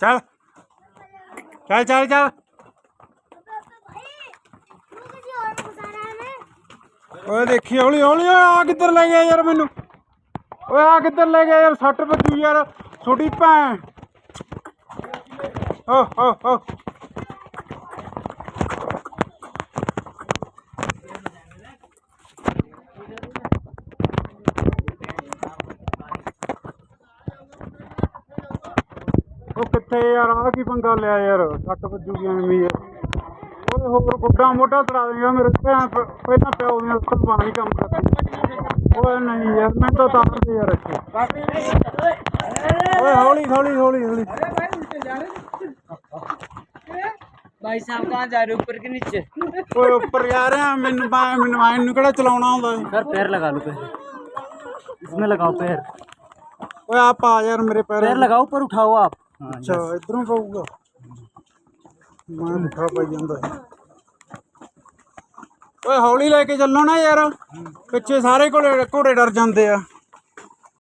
ਚੱਲ। ਚੱਲ ਚੱਲ ਚੱਲ। ਓਏ ਦੇਖੀ, ਹੌਲੀ ਹੌਲੀ। ਆ ਕਿੱਧਰ ਲੈ ਗਿਆ ਯਾਰ ਮੈਨੂੰ? ਓਏ, ਆ ਕਿੱਧਰ ਲੈ ਗਿਆ ਯਾਰ? ਸੱਟ ਵੱਜੂ ਯਾਰ। ਛੋਟੀ ਭੈਣ। ਓ ਓ ਓ। ਉਹ ਕਿੱਥੇ ਯਾਰ ਆ ਕੀ ਪੰਗਾ ਲਿਆ ਯਾਰ ਸੱਟ ਵੱਜੂਗੀ ਐਵੇਂ ਹੀ ਯਾਰ ਓਏ ਹੋਰ ਗੁੱਡਾ ਮੋਢਾ ਤੜਾ ਦੇਗਾ ਮੇਰੇ ਭੈਣ ਪ- ਪਹਿਲਾਂ ਪਿਓ ਦੀਆਂ ਉੱਤਰ ਬਾਣੀ ਕੰਮ ਕਰਦੀ ਓਏ ਨਹੀਂ ਯਾਰ ਮੈਂ ਤਾਂ ਤਾਰ ਦੇ ਯਾਰ ਇੱਥੇ ਓਏ ਹੌਲੀ ਹੌਲੀ ਹੌਲੀ ਹੌਲੀ भाई साहब कहाँ जा रहे हो ऊपर के नीचे ਓਏ ਉੱਪਰ ਜਾ ਰਿਹਾ ਮੈਨੂੰ ਬਾ- ਮੈਨੂੰ ਆਇਨ ਨੂੰ ਕਿਹੜਾ ਚਲਾਉਣਾ ਆਉਂਦਾ ਏ? सर पैर लगा लो पैर इसमें लगाओ पैर ਓਏ ਆ ਪਾ ਯਾਰ ਮੇਰੇ ਪੈਰ पैर लगाओ ऊपर उठाओ आप हाँ, ਅੱਛਾ ਇਧਰੋਂ ਪਊਗਾ ਮੈਂ ਮੁੱਠਾ ਪਾਈ ਜਾਂਦਾ। ਓਏ ਹੌਲੀ ਲੈ ਕੇ ਚੱਲੋ ਨਾ ਯਾਰ। ਪਿੱਛੇ ਸਾਰੇ ਘੋੜੇ ਘੋੜੇ ਡਰ ਜਾਂਦੇ ਆ।